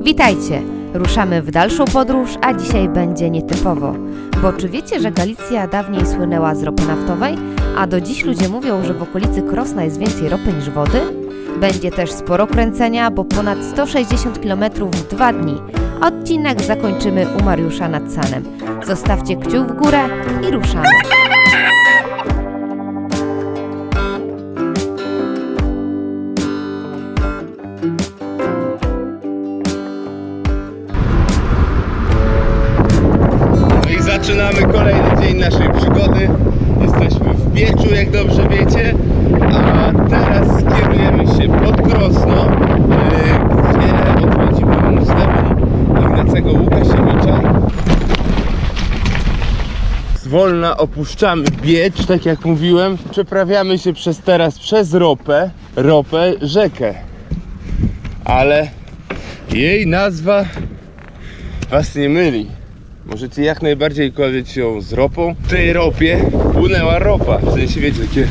Witajcie! Ruszamy w dalszą podróż, a dzisiaj będzie nietypowo. Bo czy wiecie, że Galicja dawniej słynęła z ropy naftowej, a do dziś ludzie mówią, że w okolicy Krosna jest więcej ropy niż wody? Będzie też sporo kręcenia, bo ponad 160 km w dwa dni. Odcinek zakończymy u Mariusza nad Sanem. Zostawcie kciuk w górę i ruszamy. Zaczynamy kolejny dzień naszej przygody. Jesteśmy w Bieczu, jak dobrze wiecie, a teraz skierujemy się pod Krosno, yy, gdzie odwiedzimy Muzeum Ignacego Łukasiewicza. Zwolna opuszczamy Biecz, tak jak mówiłem. Przeprawiamy się przez teraz przez ropę, ropę, rzekę. Ale jej nazwa Was nie myli. Możecie jak najbardziej kojarzyć ją z ropą. W tej ropie płynęła ropa. W sensie wiecie, takie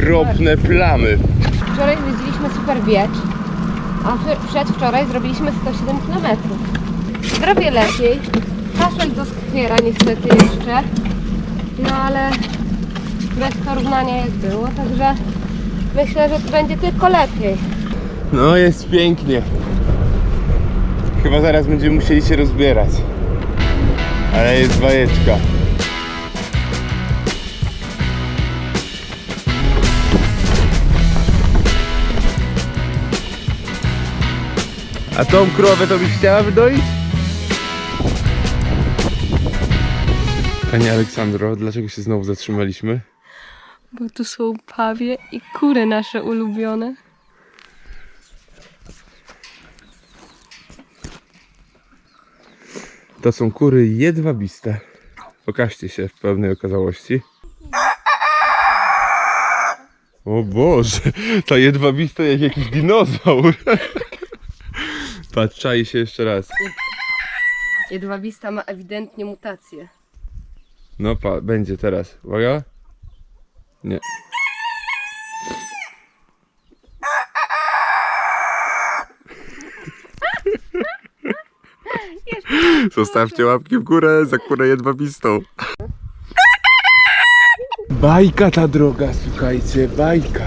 ropne plamy. Wczoraj zwiedziliśmy super wiecz, a wczor- przedwczoraj zrobiliśmy 107 km. Zrobię lepiej. Kaszel do skwiera niestety jeszcze. No ale bez porównania jak było, także myślę, że będzie tylko lepiej. No jest pięknie. Chyba zaraz będziemy musieli się rozbierać. Ale jest bajeczka. A tą krowę to byś chciała wydoić? Pani Aleksandro, dlaczego się znowu zatrzymaliśmy? Bo tu są pawie i kury nasze ulubione. To są kury jedwabiste. Pokażcie się w pełnej okazałości. O Boże, ta jedwabista jak jakiś dinozaur. Patrz, czai się jeszcze raz. Jedwabista ma ewidentnie mutację. No pa, będzie teraz. Uwaga. Nie. Zostawcie łapki w górę za kurę jedwabistą. Bajka ta droga, słuchajcie, bajka.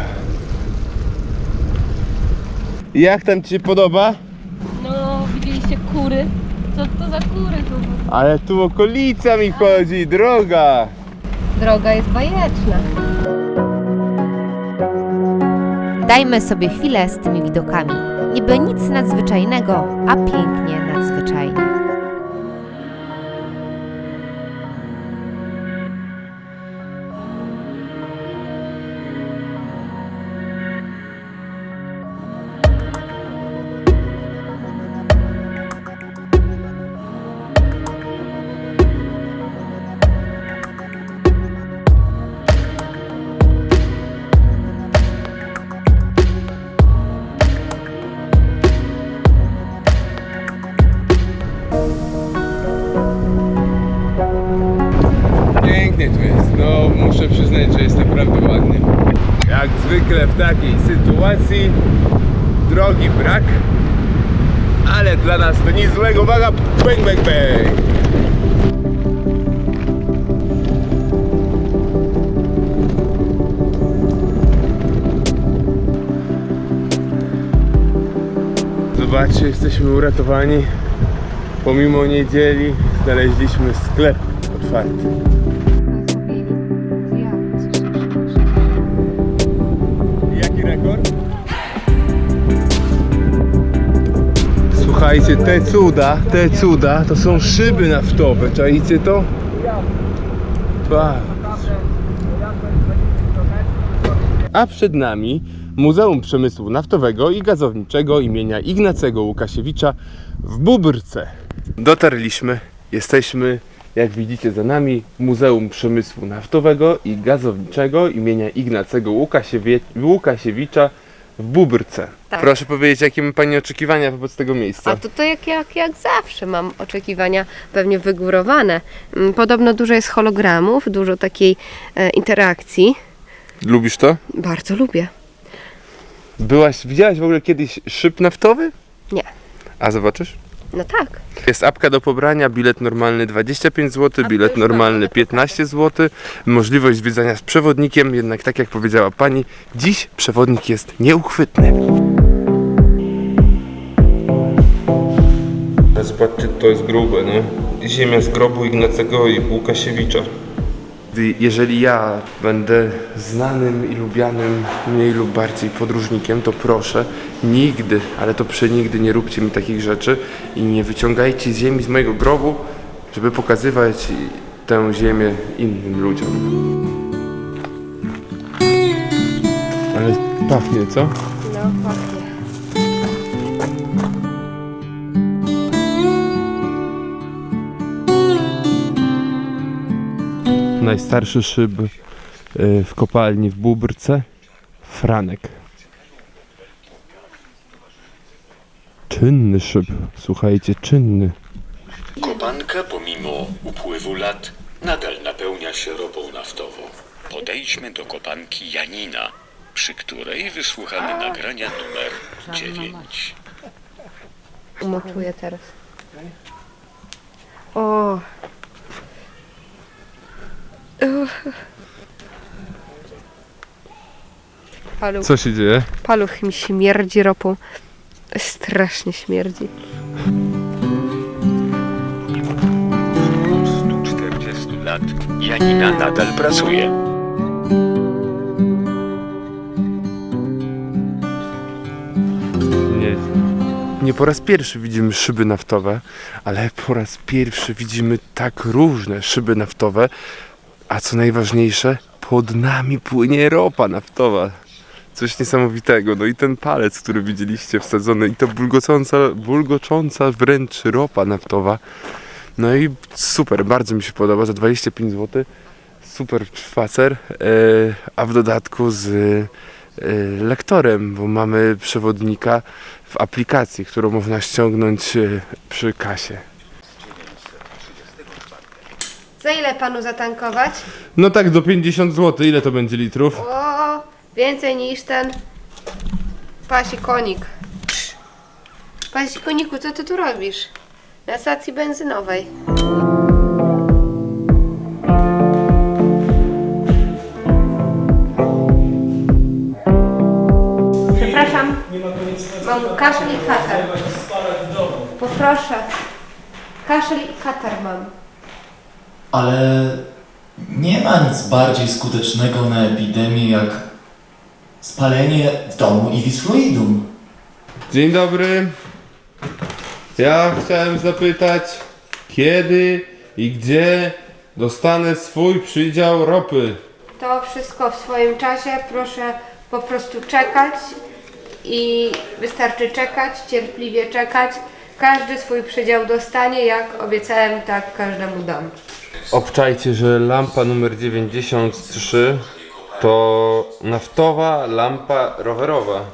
Jak tam ci się podoba? No, widzieliście kury? Co to za kury tu? Ale tu okolica mi chodzi, droga. Droga jest bajeczna. Dajmy sobie chwilę z tymi widokami. Niby nic nadzwyczajnego, a pięknie nadzwyczajnie. Naprawdę ładnie. Jak zwykle w takiej sytuacji drogi brak, ale dla nas to nic złego. Uwaga, bang, bang, bang. Zobaczcie, jesteśmy uratowani. Pomimo niedzieli znaleźliśmy sklep otwarty. Słuchajcie, te cuda, te cuda to są szyby naftowe, czaicie to? Patrz. A przed nami Muzeum Przemysłu Naftowego i Gazowniczego imienia Ignacego Łukasiewicza w Bubrce. Dotarliśmy, jesteśmy, jak widzicie za nami, Muzeum Przemysłu Naftowego i Gazowniczego imienia Ignacego Łukasiewie... Łukasiewicza w Bubrce. Tak. Proszę powiedzieć, jakie ma Pani oczekiwania wobec tego miejsca? A to, to jak, jak, jak zawsze mam oczekiwania pewnie wygórowane. Mm, Podobno dużo jest hologramów, dużo takiej e, interakcji. Lubisz to? Bardzo lubię. Byłaś, widziałaś w ogóle kiedyś szyb naftowy? Nie. A zobaczysz? No tak. Jest apka do pobrania, bilet normalny 25 zł, bilet normalny mamy. 15 zł, możliwość zwiedzania z przewodnikiem, jednak tak jak powiedziała pani, dziś przewodnik jest nieuchwytny. Zobaczcie, to jest grube, nie? Ziemia z grobu Ignacego i Łukasiewicza. Jeżeli ja będę znanym i lubianym mniej lub bardziej podróżnikiem, to proszę, nigdy, ale to przenigdy nie róbcie mi takich rzeczy i nie wyciągajcie ziemi z mojego grobu, żeby pokazywać tę ziemię innym ludziom. Ale pachnie, co? No pachnie. Najstarszy szyb y, w kopalni w Bóbrce. Franek. Czynny szyb. Słuchajcie, czynny. Kopanka pomimo upływu lat nadal napełnia się ropą naftową. Podejdźmy do kopanki Janina, przy której wysłuchamy nagrania numer 9. Umoczuję teraz. O. Uff. Paluch, Co się dzieje? paluch mi śmierdzi ropą. Strasznie śmierdzi. 140 lat Janina nadal pracuje. Nie. Nie po raz pierwszy widzimy szyby naftowe, ale po raz pierwszy widzimy tak różne szyby naftowe, a co najważniejsze, pod nami płynie ropa naftowa. Coś niesamowitego. No i ten palec, który widzieliście wsadzony, i to bulgocąca, bulgocząca wręcz ropa naftowa. No i super, bardzo mi się podoba, za 25 zł. Super spacer, e, a w dodatku z e, lektorem, bo mamy przewodnika w aplikacji, którą można ściągnąć e, przy kasie. Za ile panu zatankować? No tak, do 50 zł. Ile to będzie litrów? O, więcej niż ten pasikonik. Pasikoniku, co ty tu robisz? Na stacji benzynowej. Przepraszam, mam kaszel i katar. Poproszę. Kaszel i katar mam. Ale nie ma nic bardziej skutecznego na epidemię jak spalenie w domu Iwis Fluidum. Dzień dobry. Ja chciałem zapytać, kiedy i gdzie dostanę swój przydział ropy? To wszystko w swoim czasie. Proszę po prostu czekać i wystarczy czekać, cierpliwie czekać. Każdy swój przydział dostanie, jak obiecałem, tak każdemu dam. Obczajcie, że lampa numer 93 to naftowa lampa rowerowa.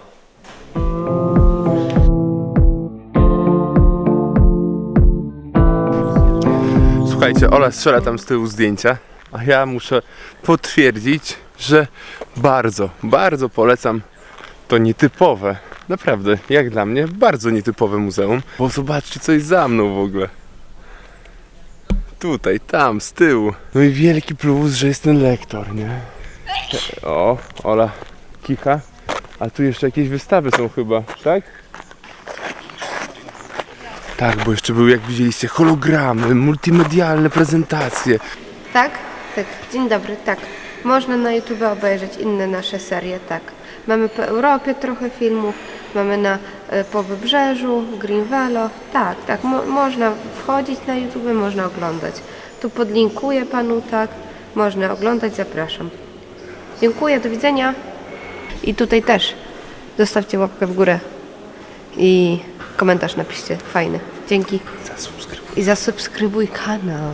Słuchajcie, Ola strzela tam z tyłu zdjęcia, a ja muszę potwierdzić, że bardzo, bardzo polecam to nietypowe, naprawdę, jak dla mnie, bardzo nietypowe muzeum. Bo zobaczcie, co jest za mną w ogóle. Tutaj, tam, z tyłu. No i wielki plus, że jest ten lektor, nie? O, Ola kicha. A tu jeszcze jakieś wystawy są chyba, tak? Tak, bo jeszcze były, jak widzieliście, hologramy, multimedialne prezentacje. Tak? Tak. Dzień dobry, tak. Można na YouTube obejrzeć inne nasze serie, tak. Mamy po Europie trochę filmów, mamy na e, po wybrzeżu, Green Velo. Tak, tak. Mo można wchodzić na YouTube, można oglądać. Tu podlinkuję panu, tak. Można oglądać, zapraszam. Dziękuję, do widzenia. I tutaj też zostawcie łapkę w górę i komentarz napiszcie. Fajny. Dzięki. Zasubskrybuj. I zasubskrybuj kanał.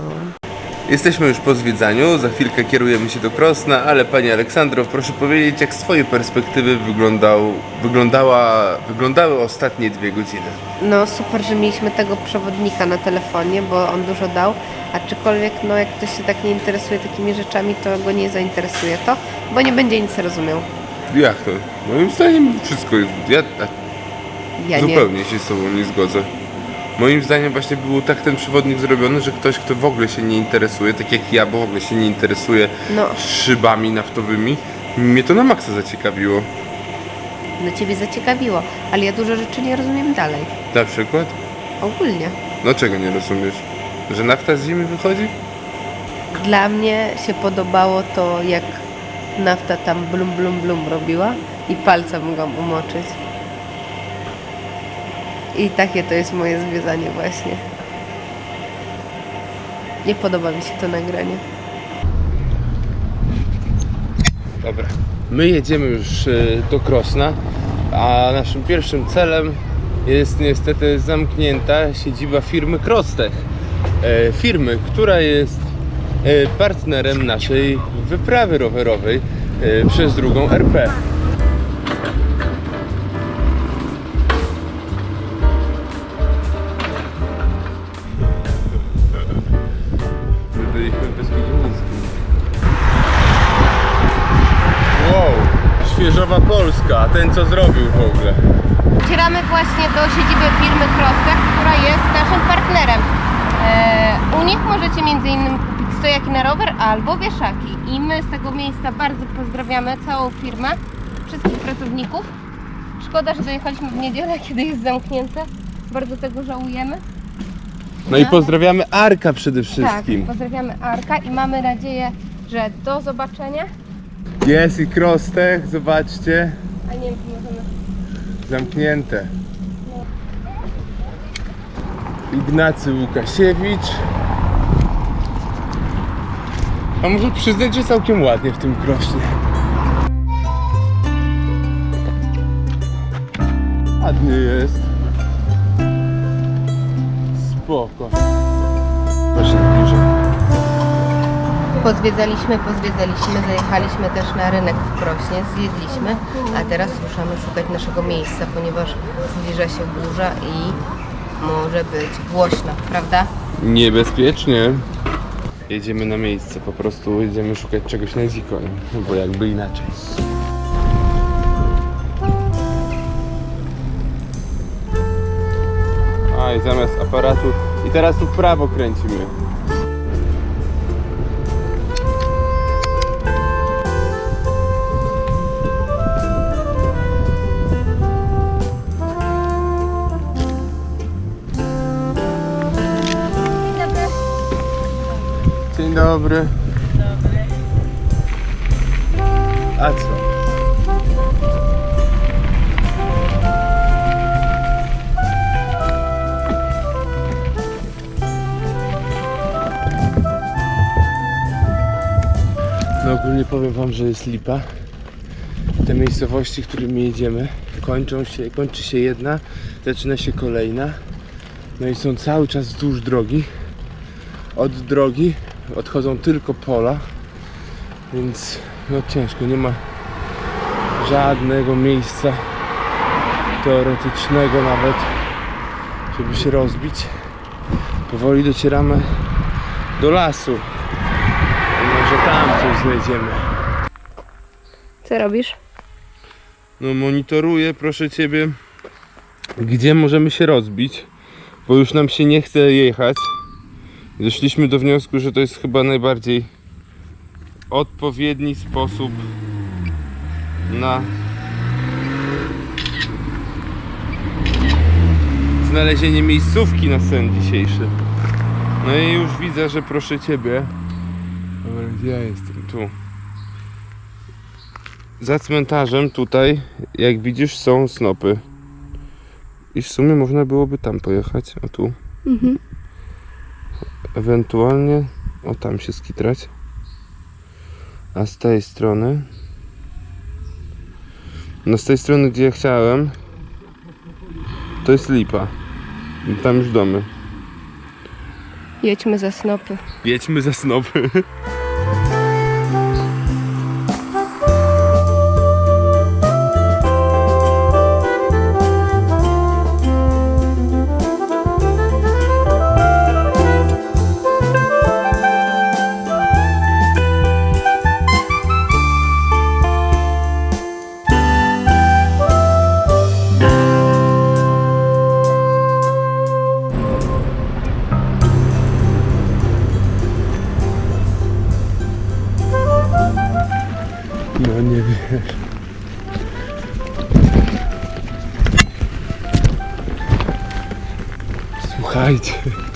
Jesteśmy już po zwiedzaniu, za chwilkę kierujemy się do Krosna, ale Pani Aleksandro, proszę powiedzieć, jak z Twojej perspektywy wyglądał, wyglądała, wyglądały ostatnie dwie godziny? No super, że mieliśmy tego przewodnika na telefonie, bo on dużo dał, aczkolwiek no jak ktoś się tak nie interesuje takimi rzeczami, to go nie zainteresuje to, bo nie będzie nic rozumiał. Jak to? Moim zdaniem wszystko jest... Ja Ja nie. zupełnie się z Tobą nie zgodzę. Moim zdaniem właśnie był tak ten przewodnik zrobiony, że ktoś, kto w ogóle się nie interesuje, tak jak ja, bo w ogóle się nie interesuje No. szybami naftowymi, mnie to na maksa zaciekawiło. No Ciebie zaciekawiło, ale ja dużo rzeczy nie rozumiem dalej. Na przykład? Ogólnie. No czego nie rozumiesz? Że nafta z zimy wychodzi? Dla mnie się podobało to, jak nafta tam blum, blum, blum robiła i palca mogłam umoczyć. I takie to jest moje związanie właśnie. Nie podoba mi się to nagranie. Dobra. My jedziemy już y, do Krosna, a naszym pierwszym celem jest niestety zamknięta siedziba firmy Krostech. E, firmy, która jest e, partnerem naszej wyprawy rowerowej e, przez drugą RP. Polska, ten co zrobił w ogóle. Docieramy właśnie do siedziby firmy Krostek, która jest naszym partnerem. E, u nich możecie między innymi kupić stojaki na rower albo wieszaki. I my z tego miejsca bardzo pozdrawiamy całą firmę, wszystkich pracowników. Szkoda, że dojechaliśmy w niedzielę, kiedy jest zamknięte. Bardzo tego żałujemy. No i pozdrawiamy Arka przede wszystkim. Tak, pozdrawiamy Arka i mamy nadzieję, że do zobaczenia. Jest i Krostech, zobaczcie, A nie możemy... zamknięte. Ignacy Łukasiewicz. A muszę przyznać, że całkiem ładnie w tym krośnie. Ładnie jest. Spoko. Proszę bliżej. Pozwiedzaliśmy, pozwiedzaliśmy, zajechaliśmy też na rynek w Krośnie, zjedliśmy, a teraz ruszamy szukać naszego miejsca, ponieważ zbliża się burza i może być głośno, prawda? Niebezpiecznie. Jedziemy na miejsce, po prostu jedziemy szukać czegoś na dziko, nie? bo jakby inaczej. A i zamiast aparatu. I teraz tu w prawo kręcimy. Dzień dobry. A co? No ogólnie powiem wam, że jest lipa. Te miejscowości, którymi jedziemy, kończą się, kończy się jedna, zaczyna się kolejna. No i są cały czas wzdłuż drogi. Od drogi odchodzą tylko pola, więc no ciężko, nie ma żadnego miejsca teoretycznego nawet, żeby się rozbić. Powoli docieramy do lasu. Może tam coś znajdziemy. Co robisz? No monitoruję, proszę Ciebie, gdzie możemy się rozbić, bo już nam się nie chce jechać. Doszliśmy do wniosku, że to jest chyba najbardziej odpowiedni sposób na znalezienie miejscówki na sen dzisiejszy. No i już widzę, że proszę Ciebie. Dobra, gdzie ja jestem? Tu. Za cmentarzem tutaj, jak widzisz, są snopy. I w sumie można byłoby tam pojechać, a tu. Ewentualnie o tam się skitrać. A z tej strony. No z tej strony, gdzie ja chciałem, to jest lipa. Tam już domy. Jedźmy za snopy. Jedźmy za snopy.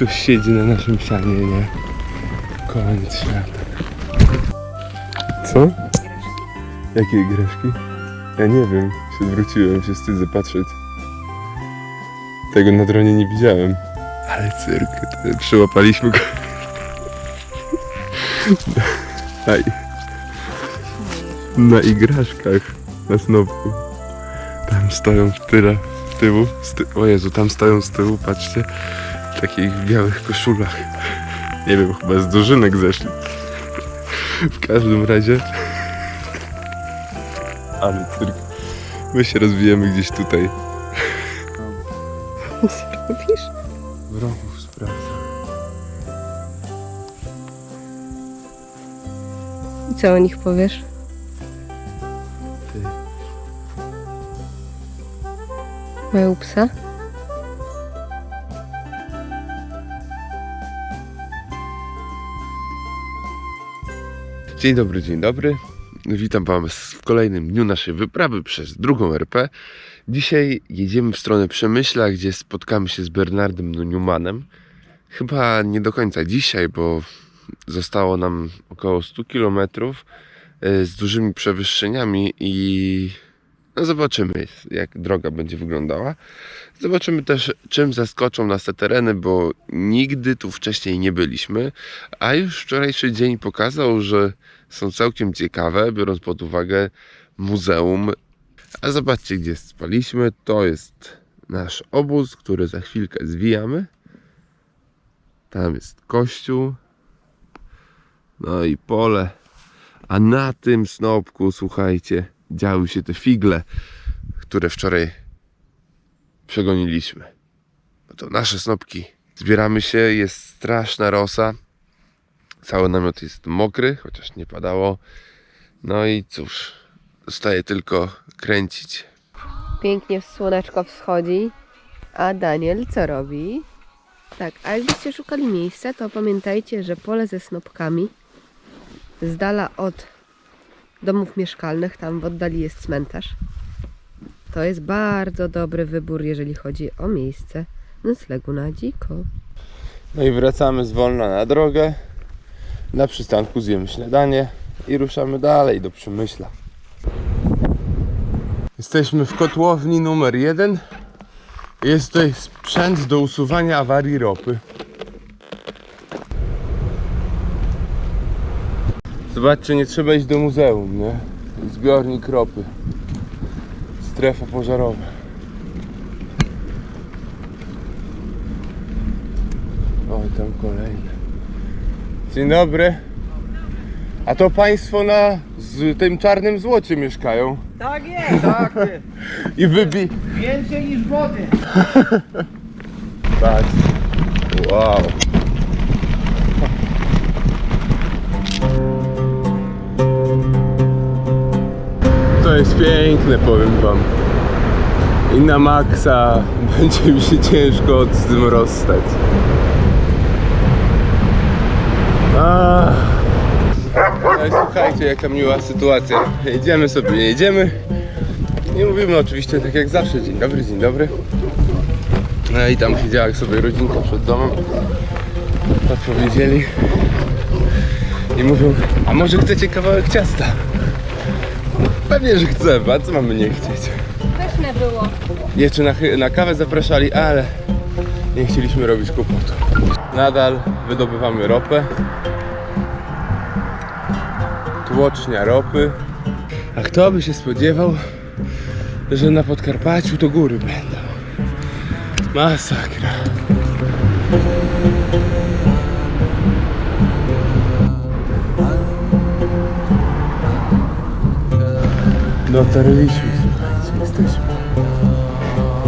ktoś siedzi na naszym sianie, nie? Koniec świata. Co? Jakie igraszki? Ja nie wiem, się zwróciłem, się wstydzę patrzeć. Tego na dronie nie widziałem. Ale cyrk, to przyłapaliśmy go. Na, na igraszkach na snopku. Tam stoją w tyle, w tyłu. Z ty... O Jezu, tam stoją z tyłu, patrzcie. W takich białych koszulach. Nie wiem, chyba z dożynek zeszli. W każdym razie. Ale cyrk. My się rozwijamy gdzieś tutaj. Co robisz? Wrogów sprawdzam. I co o nich powiesz? Ty. Mają psa? Dzień dobry, dzień dobry. Witam Was w kolejnym dniu naszej wyprawy przez drugą RP. Dzisiaj jedziemy w stronę Przemyśla, gdzie spotkamy się z Bernardem Newmanem. Chyba nie do końca dzisiaj, bo zostało nam około 100 km z dużymi przewyższeniami i no zobaczymy, jak droga będzie wyglądała. Zobaczymy też, czym zaskoczą nas te tereny, bo nigdy tu wcześniej nie byliśmy, a już wczorajszy dzień pokazał, że są całkiem ciekawe, biorąc pod uwagę muzeum. A zobaczcie, gdzie spaliśmy. To jest nasz obóz, który za chwilkę zwijamy. Tam jest kościół. No i pole. A na tym snopku, słuchajcie, działy się te figle, które wczoraj przegoniliśmy. No to nasze snopki. Zbieramy się, jest straszna rosa. Cały namiot jest mokry, chociaż nie padało. No i cóż, zostaje tylko kręcić. Pięknie słoneczko wschodzi. A Daniel co robi? Tak, a jakbyście szukali miejsca, to pamiętajcie, że pole ze snopkami z dala od domów mieszkalnych, tam w oddali jest cmentarz. To jest bardzo dobry wybór, jeżeli chodzi o miejsce noclegu na dziko. No i wracamy z wolna na drogę. Na przystanku zjemy śniadanie i ruszamy dalej do Przemyśla. Jesteśmy w kotłowni numer jeden. Jest tutaj sprzęt do usuwania awarii ropy. Zobaczcie, nie trzeba iść do muzeum, nie? Zbiornik ropy. Strefa pożarowa. Oj, tam kolejne. Dzień dobry. A to państwo na z tym czarnym złocie mieszkają. Tak jest, tak jest. I wybi... Więcej niż wody. Tak. Wow. To jest piękne, powiem wam. I na maksa będzie mi się ciężko z tym rozstać. No i słuchajcie, jaka miła sytuacja. Jedziemy sobie, jedziemy. Nie mówimy oczywiście tak jak zawsze. Dzień dobry, dzień dobry. No i tam siedziała jak sobie rodzinka przed domem. Podpowiedzieli. I mówią, a może chcecie kawałek ciasta? Pewnie, że chcemy, a co mamy nie chcieć? Pyszne było. Jeszcze na, chy- na kawę zapraszali, ale nie chcieliśmy robić kłopotu. Nadal wydobywamy ropę. Tłocznia ropy. A kto by się spodziewał, że na Podkarpaciu to góry będą. Masakra. Dotarliśmy, słuchajcie, jesteśmy.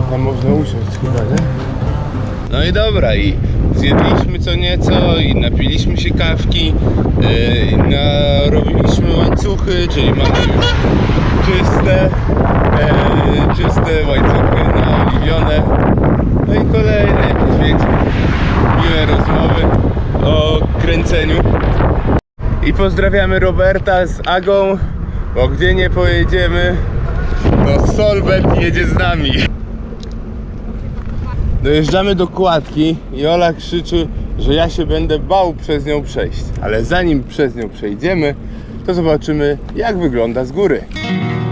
Tam można usiąść chyba, nie? No i dobra, i zjedliśmy co nieco i napiliśmy się kawki, yy, narobiliśmy łańcuchy, czyli mamy już czyste, yy, czyste łańcuchy naoliwione. No i kolejne jakieś więcej miłe rozmowy o kręceniu. I pozdrawiamy Roberta z Agą, Bo gdzie nie pojedziemy, to Solbet jedzie z nami. Dojeżdżamy do kładki i Ola krzyczy, że ja się będę bał przez nią przejść. Ale zanim przez nią przejdziemy, to zobaczymy jak wygląda z góry.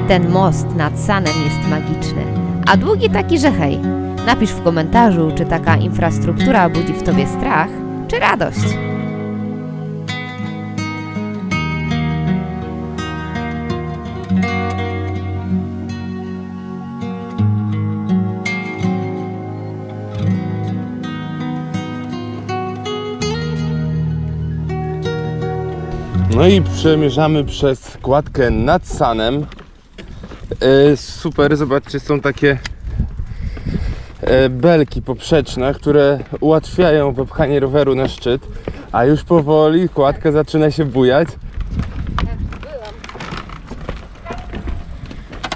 Ten most nad Sanem jest magiczny, a długi taki, że hej. Napisz w komentarzu, czy taka infrastruktura budzi w tobie strach, czy radość. No i przemierzamy przez kładkę nad Sanem. E, super, zobaczcie, są takie e, belki poprzeczne, które ułatwiają popchanie roweru na szczyt, a już powoli kładka zaczyna się bujać.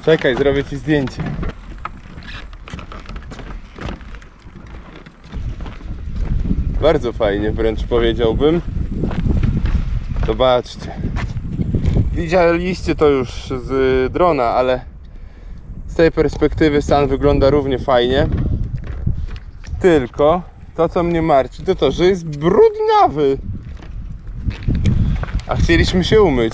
Czekaj, zrobię ci zdjęcie. Bardzo fajnie, wręcz powiedziałbym. Zobaczcie. Widzieliście to już z drona, ale z tej perspektywy stan wygląda równie fajnie. Tylko to co mnie martwi to to, że jest brudnawy. A chcieliśmy się umyć.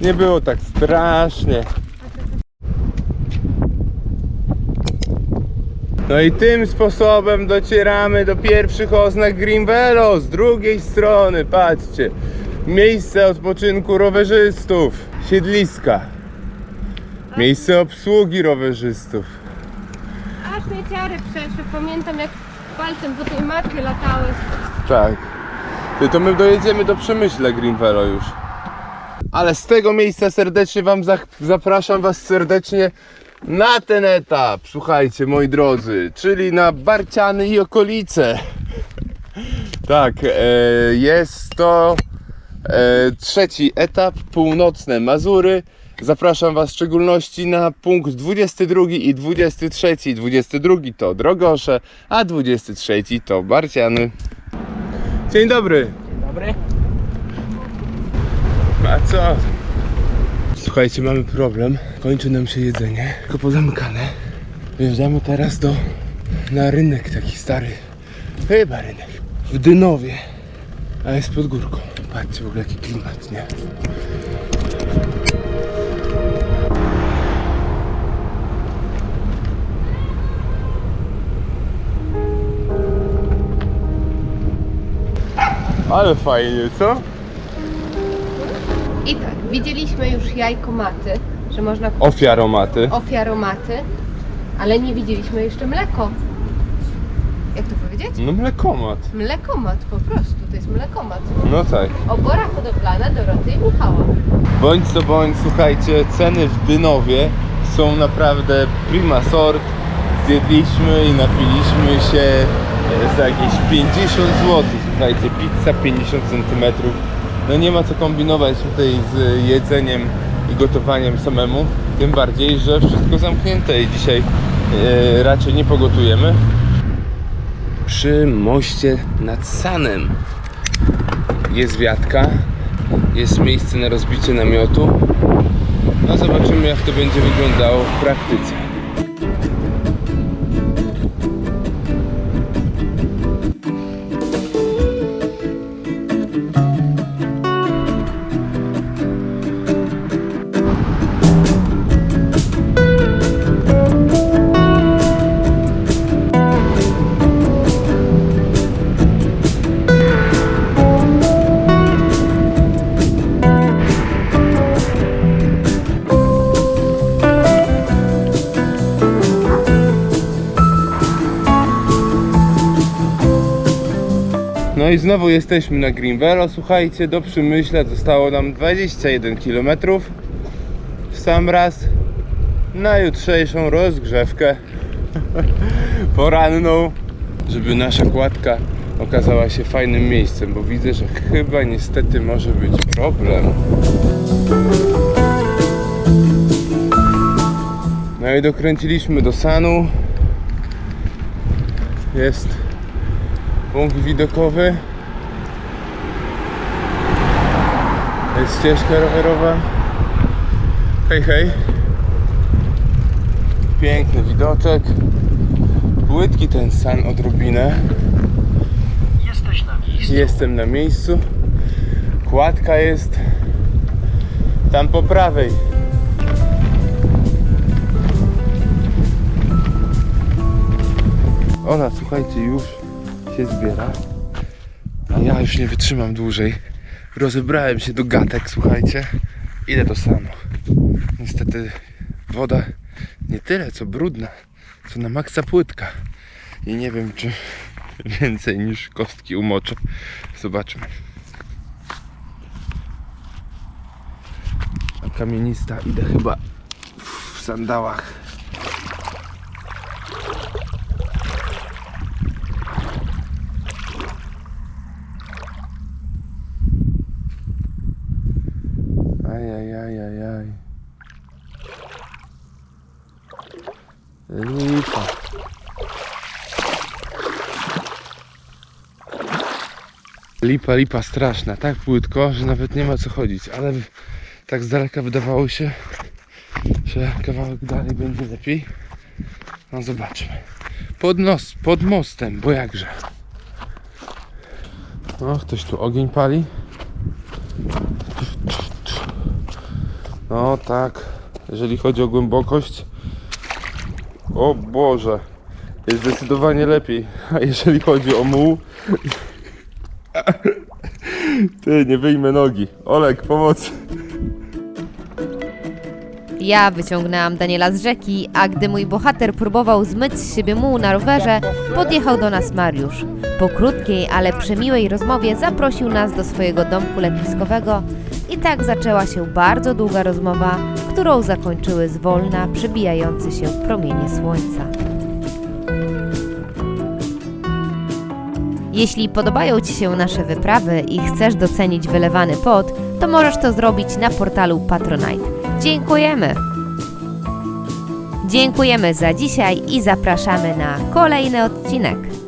Nie było tak strasznie. No i tym sposobem docieramy do pierwszych oznak Greenvelo z drugiej strony, patrzcie. Miejsce odpoczynku rowerzystów, siedliska. Miejsce obsługi rowerzystów. A śmieciary przeszły, pamiętam jak palcem po tej mapie latały. Tak. Ty, to my dojedziemy do Przemyśla Greenvelo już. Ale z tego miejsca serdecznie wam zapraszam was serdecznie na ten etap. Słuchajcie, moi drodzy, czyli na Barciany i okolice. Tak, e, jest to e, trzeci etap, północne Mazury. Zapraszam Was w szczególności na punkt 22 i 23. 22 to Drogosze, a 23 to Barciany. Dzień dobry. Dobry. A co? Słuchajcie, mamy problem. Kończy nam się jedzenie. Tylko pozamykane. Wjeżdżamy teraz do... na rynek taki stary. Chyba rynek. W Dynowie. A jest pod górką. Patrzcie w ogóle jaki klimat, nie? Ale fajnie, co? I tak, widzieliśmy już jajkomaty, że można kupić Ofiaromaty. ofiaromaty, ale nie widzieliśmy jeszcze mleko. Jak to powiedzieć? No mlekomat. Mlekomat po prostu, to jest mlekomat. No tak. Obora hodowlana Doroty i Michała. Bądź co bądź, słuchajcie, ceny w Dynowie są naprawdę prima sort. Zjedliśmy i napiliśmy się e, za jakieś 50 zł. Słuchajcie, pizza 50 cm. No nie ma co kombinować tutaj z jedzeniem i gotowaniem samemu. Tym bardziej, że wszystko zamknięte i dzisiaj e, raczej nie pogotujemy. Przy moście nad Sanem jest wiatka, jest miejsce na rozbicie namiotu. No zobaczymy jak to będzie wyglądało w praktyce. I znowu jesteśmy na Greenvelo. Słuchajcie, do Przemyśla zostało nam 21 km. W sam raz na jutrzejszą rozgrzewkę poranną, żeby nasza kładka okazała się fajnym miejscem, bo widzę, że chyba niestety może być problem. No i dokręciliśmy do Sanu. Jest punkt widokowy. Jest ścieżka rowerowa. Hej, hej. Piękny widoczek. Płytki ten san odrobinę. Jesteś na miejscu. Jestem na miejscu. Kładka jest tam po prawej. Ona, słuchajcie, już się zbiera. A ja już nie wytrzymam dłużej. Rozebrałem się do gatek, słuchajcie. Idę to samo. Niestety woda nie tyle co brudna, co na maksa płytka. I nie wiem, czy więcej niż kostki umoczę. Zobaczmy. A kamienista idę chyba w sandałach. Ajajajajaj. Lipa. Lipa, lipa straszna, tak płytko, że nawet nie ma co chodzić, ale tak z daleka wydawało się, że kawałek dalej będzie lepiej. No zobaczmy. Pod nos, pod mostem, bo jakże. No, ktoś tu ogień pali. No tak, jeżeli chodzi o głębokość, o Boże, jest zdecydowanie lepiej. A jeżeli chodzi o muł, ty, nie wyjmę nogi. Olek, pomocy. Ja wyciągnęłam Daniela z rzeki, a gdy mój bohater próbował zmyć z siebie muł na rowerze, podjechał do nas Mariusz. Po krótkiej, ale przemiłej rozmowie zaprosił nas do swojego domku letniskowego i tak zaczęła się bardzo długa rozmowa, którą zakończyły zwolna przebijające się promienie słońca. Jeśli podobają Ci się nasze wyprawy i chcesz docenić wylewany pot, to możesz to zrobić na portalu Patronite. Dziękujemy! Dziękujemy za dzisiaj i zapraszamy na kolejny odcinek.